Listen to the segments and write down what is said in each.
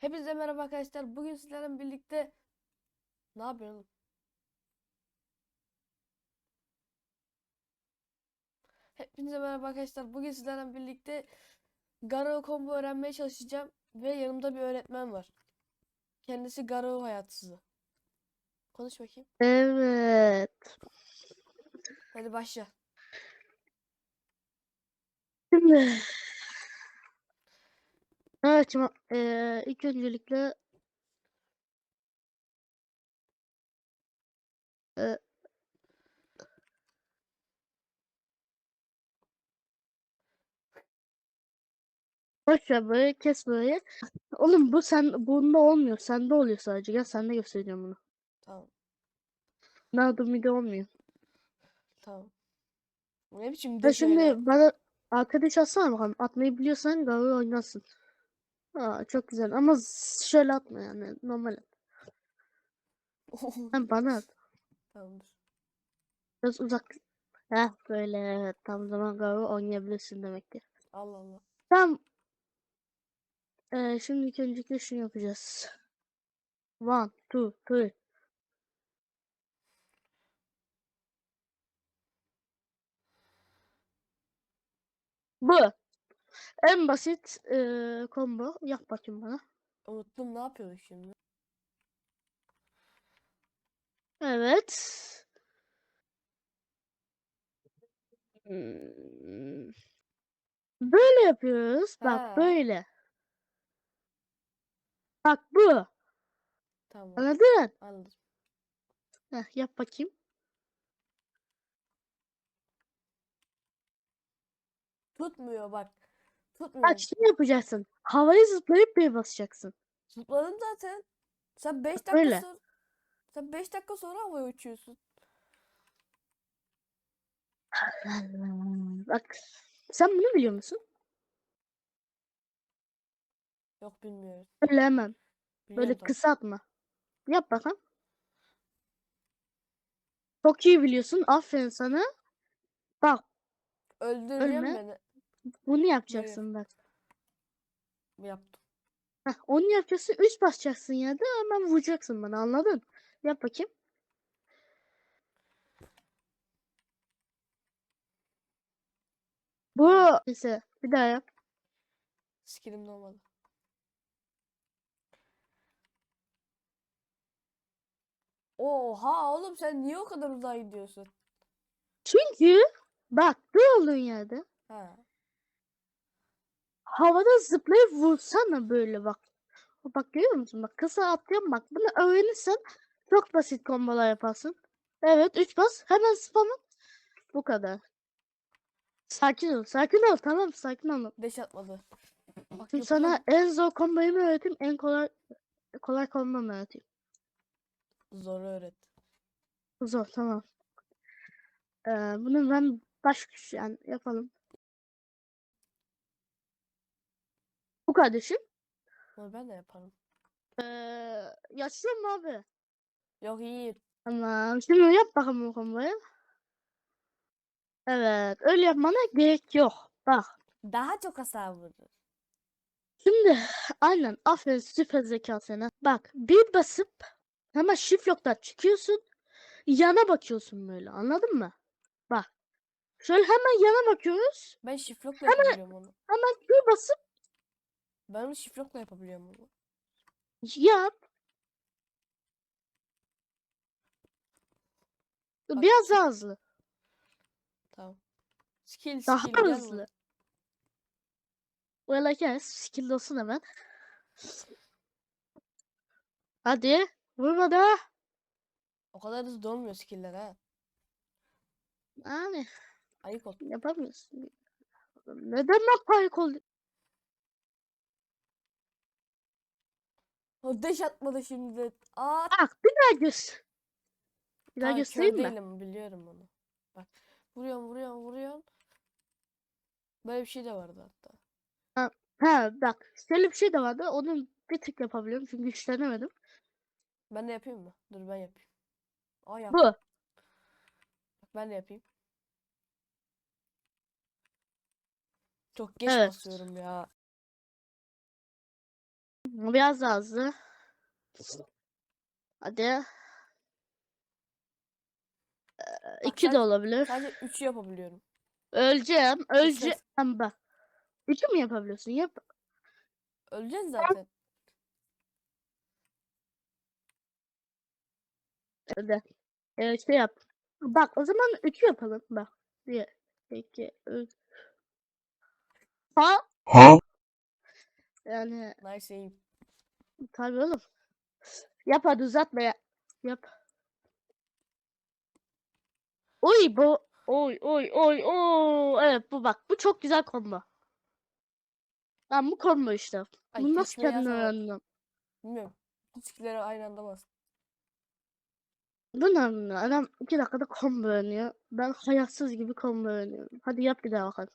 Hepinize merhaba arkadaşlar. Bugün sizlerle birlikte ne yapıyorsun? oğlum? Hepinize merhaba arkadaşlar. Bugün sizlerle birlikte Garo combo öğrenmeye çalışacağım ve yanımda bir öğretmen var. Kendisi Garo hayatsızı. Konuş bakayım. Evet. Hadi başla. Şimdi evet eee, ilk öncelikle eee, boş ver böyle kes böyle. Oğlum bu sen bunda olmuyor. Sende oluyor sadece. Gel sende göstereceğim bunu. Tamam. Nerede video olmuyor. Tamam. Ne biçim Ya de şimdi bana arkadaş atsana bakalım. Atmayı biliyorsan galiba oynarsın. Aa, çok güzel ama şöyle atma yani normal at. Sen bana at. Tamamdır. Biraz uzak. Heh böyle tam zaman galiba oynayabilirsin demektir. Allah Allah. Tamam. Ee, şimdi öncelikle şunu yapacağız. One, two, three. Bu. En basit ee, combo. Yap bakayım bana. Unuttum ne yapıyorduk şimdi? Evet. Hmm. Böyle yapıyoruz. Bak Ha. böyle. Bak bu. Tamam. Anladın? Anladım. Heh, yap bakayım. Tutmuyor bak. Tutmuyor. Bak şimdi yapacaksın. Havaya zıplayıp bir basacaksın. Zıpladım zaten. Sen 5 dakika Öyle. sonra sen 5 dakika sonra havaya uçuyorsun. Bak. Sen bunu biliyor musun? Yok bilmiyorum. Öyle hemen. Böyle Biliyorum tabii. kısa atma. Yap bakalım. Çok iyi biliyorsun. Aferin sana. Bak Öldüreceğim ölme. beni. Bunu yapacaksın bak. Yaptım. Heh, onu yapacaksın. Üst basacaksın ya da hemen vuracaksın bana anladın? Yap bakayım. Bu neyse bir daha yap. Skillim olmadı. Oha oğlum sen niye o kadar uzağa gidiyorsun? Çünkü bak dur olduğun yerde Ha. Havada zıplayıp vursana böyle bak. Bak görüyor musun? Bak kısa atlıyorum bak. Bunu öğrenirsen çok basit kombolar yaparsın. Evet 3 bas. Hemen spam at. Bu kadar. Sakin ol. Sakin ol. Tamam sakin ol. Deş atmadı. Bak Şimdi sana yapıyorum. en zor komboyu mu öğreteyim? En kolay kolay kombo mu öğreteyim? Zor öğret. Zor tamam. Ee, bunu ben baş yani yapalım. Bu kardeşim. Bunu ben de yaparım. Ee, yaşlı mı abi? Yok iyi. Tamam. Şimdi yap bakalım komboyu. Evet. Öyle yapmana gerek yok. Bak. Daha çok hasar vurur. Şimdi aynen aferin süper zeka sana. Bak bir basıp hemen shift lock'tan çıkıyorsun. Yana bakıyorsun böyle anladın mı? Bak. Şöyle hemen yana bakıyoruz. Ben şiflokla yapabiliyorum onu. Hemen bir basıp Ben onu şiflokla yapabiliyorum onu. yap. Bak, Biraz daha hızlı. Tamam. Skill Daha skill gel hızlı. buraya. Well I guess. Skill olsun hemen. Hadi. Vurma da. O kadar hızlı olmuyor skill'ler ha. Yani Ayık ol. yapamıyorsun. Neden ben panik oldum? O deş atmadı şimdi. Aa, Bak bir daha göster. Bir daha göstereyim mi? değilim biliyorum onu. Bak. Vuruyorum vuruyorum vuruyorum. Böyle bir şey de vardı hatta. Ha bak şöyle bir şey de vardı. Onu bir tık yapabiliyorum çünkü hiç denemedim. Ben de yapayım mı? Dur ben yapayım. Aa yap. Bu. Ben de yapayım. Çok geç Evet. basıyorum ya. Biraz daha hızlı. Hadi. Ee, İki de sadece- olabilir. Sadece 3'ü yapabiliyorum. Öleceğim. Öleceğim. Bak. Üçü mü yapabiliyorsun? Yap. Öleceğiz zaten. Hadi. Ee, şey yap. Bak o zaman üçü yapalım. Bak. Bir, iki, üç. Ha? Huh? Yani Nice aim. tabii oğlum. Yap hadi uzatma ya. Yap. Oy bu. Oy oy oy oy. Evet bu bak. Bu çok güzel combo. Ben bu combo işte. Ay, Bunu nasıl kesmeyi kendin yazamadım. öğrendin? Bilmiyorum. Skill'lere aynı anda bas. Bu ne? Adam iki dakikada combo öğreniyor. Ben hayatsız gibi combo öğreniyorum. Hadi yap bir daha bakalım.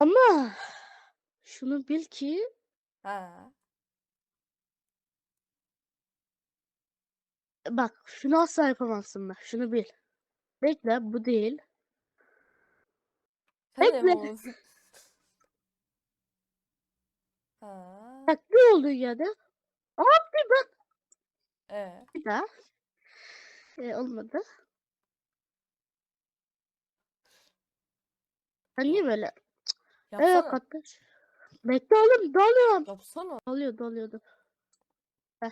Ama şunu bil ki Ha. bak şunu asla yapamazsın bak. Şunu bil. Bekle bu değil. Sen de Bekle. yapamadın. Ha. Bak ne olduğu yerde. Abi bak Ee, bir daha. Ee, olmadı. Ben niye böyle? Evet yapsana. kardeş. Bekle oğlum doluyorum. Yapsana. Doluyor doluyordu. Heh.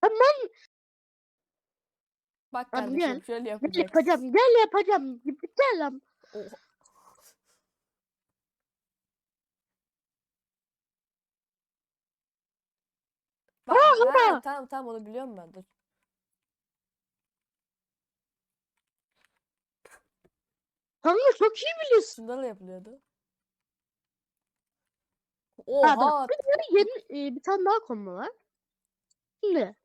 Tamam Bak kardeşim gel. şöyle gel yapacaksın. yapacağım. Gel yapacağım. Gel lan. Oha. Bak, ha, ama. tamam tamam onu biliyorum ben dur. Kanka çok iyi biliyorsun. Şunlarla yapılıyordu. Ha Oha. bak bir tane yeni e, bir tane daha combo var. Şimdi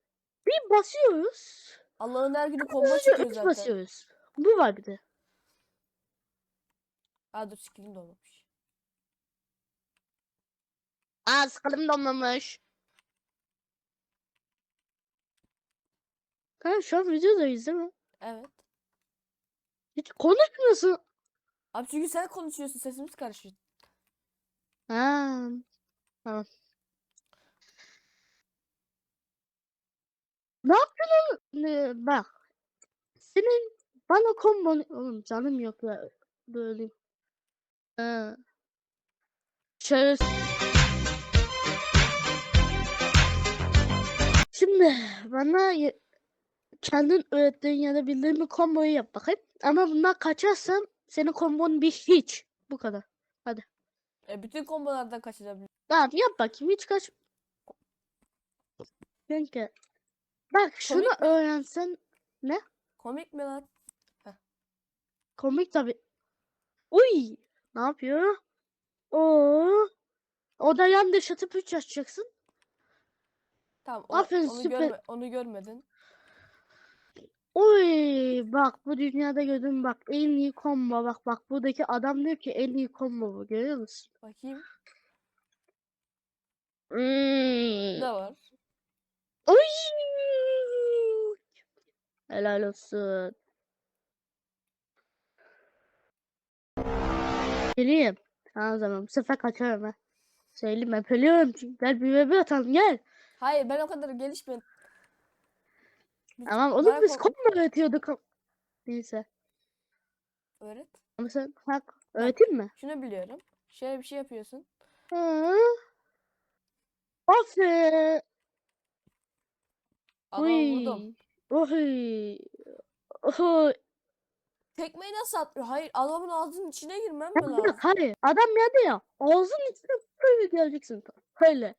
bir basıyoruz. Allah'ın her günü Hızlıca çıkıyor üç zaten. basıyoruz. Bu var bir de. Aa dur skillim de olmamış. Aa sıkalım donmamış. Ha şu an videodayız değil mi? Evet. Hiç konuşmuyorsun. Abi çünkü sen konuşuyorsun sesimiz karışıyor. Ha. Tamam. Ne yapıyorsun oğlum? Ne, bak. Senin bana kombon... Oğlum canım yok ya. Böyle. Ha. Şöyle. Şimdi bana kendin öğrettiğin ya da bildiğin bir komboyu yap bakayım. Ama bundan kaçarsam senin kombon bir hiç. Bu kadar. E, bütün kombolardan kaçacağım. Tamam yap bakayım hiç kaç. Çünkü bak şunu Komik öğrensen Komik mi lan? komik tabi. Uy ne yapıyor? Oo. O da yan dış atıp 3 açacaksın. Tamam o- Aferin, onu, süper. görme, onu görmedin. Uy bak bu dünyada gördüğüm bak en iyi combo bak bak buradaki adam diyor ki en iyi combo bu görüyor musun? Bakayım. Hmm. Ne var? Uy. Helal olsun. Geleyim. Tamam zaman bu sefer kaçarım ha. Söyleyeyim ben biliyorum çünkü gel bir bebe atalım gel. Hayır ben o kadar gelişmedim. Biz- Tamam oğlum biz kom- combo öğretiyorduk. Neyse. Öğret. Ama sen bak öğreteyim mi? Şunu biliyorum. Şöyle bir şey yapıyorsun. Hı. Aferin. Vurdum. Uy. Oy. Oy. Tekmeyi nasıl atmıyor? Hayır adamın ağzının içine girmem mi lazım? hayır. Adam yerde ya. Ağzının içine böyle geleceksin. Böyle.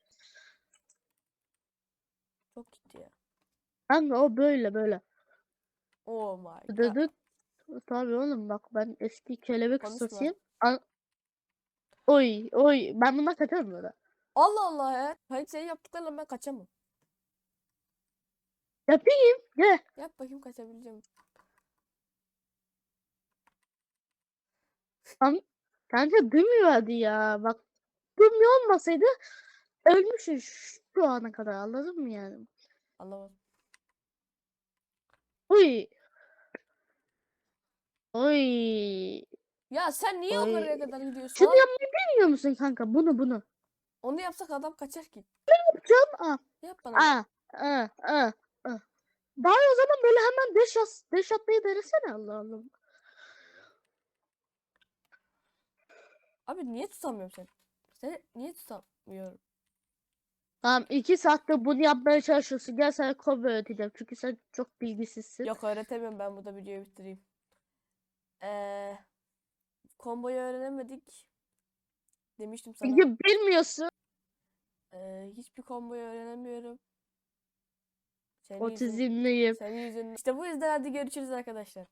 Çok gitti ya. Kanka o böyle böyle. Oh my god. Dıdıt. Tabii oğlum bak ben eski kelebek Konuşma. An- Oy oy ben bundan kaçarım böyle. Allah Allah ya. Hayır senin yaptıklarla ben kaçamam. Yapayım. Gel. Yap bakayım kaçabileceğim. Kanka demiyordu ya. Bak demiyor olmasaydı ölmüşsün şu ana kadar anladın mı yani? Anlamadım. Oy. Oy. Ya sen niye o Ay. oraya kadar gidiyorsun? Şunu yapmayı bilmiyor musun kanka? Bunu bunu. Onu yapsak adam kaçar ki. Yapacağım. Aa, Yap bana. aa, aa, aa, aa. Bari o zaman böyle hemen deş, as, deş atmayı denesene Allah Allah. Abi niye tutamıyorum seni? Seni niye tutamıyorum? Tamam iki saatte bunu yapmaya çalışıyorsun. Gel sana combo öğreteceğim. Çünkü sen çok bilgisizsin. Yok öğretemiyorum ben burada videoyu bitireyim. Ee, komboyu öğrenemedik. Demiştim sana. Çünkü bilmiyorsun. Ee, hiçbir komboyu öğrenemiyorum. Senin yüzün- Otizmliyim. senin yüzünden. İşte bu yüzden hadi görüşürüz arkadaşlar.